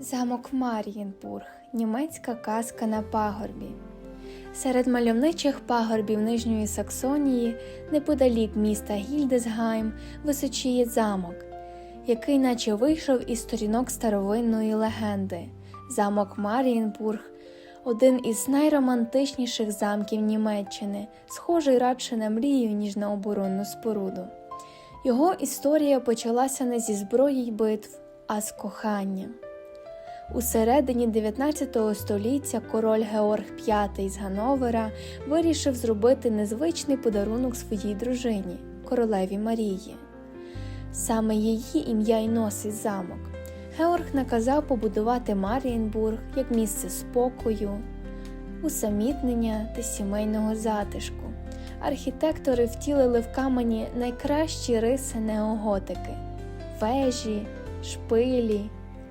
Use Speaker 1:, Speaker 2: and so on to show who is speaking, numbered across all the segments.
Speaker 1: Замок Мар'їнбург німецька казка на пагорбі. Серед мальовничих пагорбів Нижньої Саксонії, неподалік міста Гільдесгайм, височіє замок, який наче вийшов із сторінок старовинної легенди. Замок Мар'їнбург один із найромантичніших замків Німеччини, схожий радше на мрію, ніж на оборонну споруду. Його історія почалася не зі зброї й битв, а з кохання. У середині 19 століття король Георг V з Гановера вирішив зробити незвичний подарунок своїй дружині, королеві Марії. Саме її ім'я й носить замок. Георг наказав побудувати Мар'їнбург як місце спокою, усамітнення та сімейного затишку. Архітектори втілили в камені найкращі риси неоготики вежі, шпилі,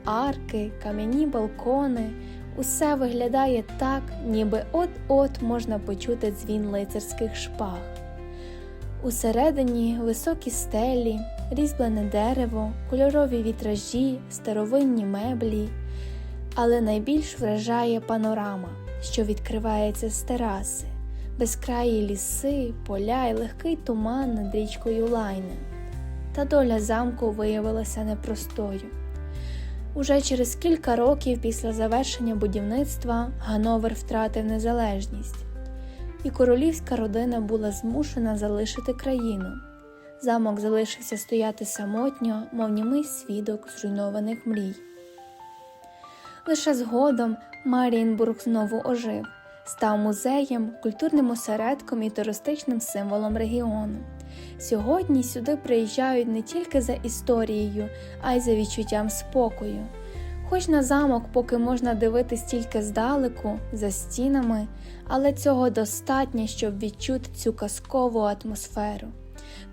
Speaker 1: арки, кам'яні балкони. Усе виглядає так, ніби от-от можна почути дзвін лицарських шпаг. Усередині високі стелі, різьблене дерево, кольорові вітражі, старовинні меблі, але найбільш вражає панорама, що відкривається з тераси, безкраї ліси, поля й легкий туман над річкою Лайне. Та доля замку виявилася непростою. Уже через кілька років після завершення будівництва Гановер втратив незалежність, і королівська родина була змушена залишити країну. Замок залишився стояти самотньо, мов німий свідок зруйнованих мрій. Лише згодом Маріенбург знову ожив, став музеєм, культурним осередком і туристичним символом регіону. Сьогодні сюди приїжджають не тільки за історією, а й за відчуттям спокою. Хоч на замок поки можна дивитись тільки здалеку, за стінами, але цього достатньо, щоб відчути цю казкову атмосферу.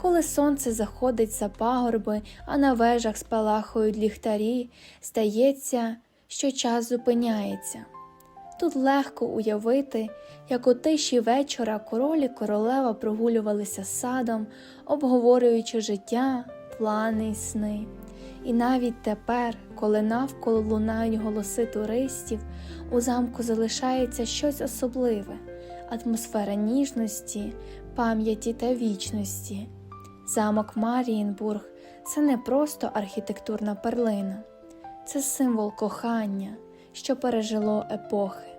Speaker 1: Коли сонце заходить за пагорби, а на вежах спалахують ліхтарі, стається, що час зупиняється. Тут легко уявити, як у тиші вечора король і королева прогулювалися садом, обговорюючи життя, плани й сни. І навіть тепер, коли навколо лунають голоси туристів, у замку залишається щось особливе атмосфера ніжності, пам'яті та вічності. Замок Марієнбург це не просто архітектурна перлина, це символ кохання, що пережило епохи.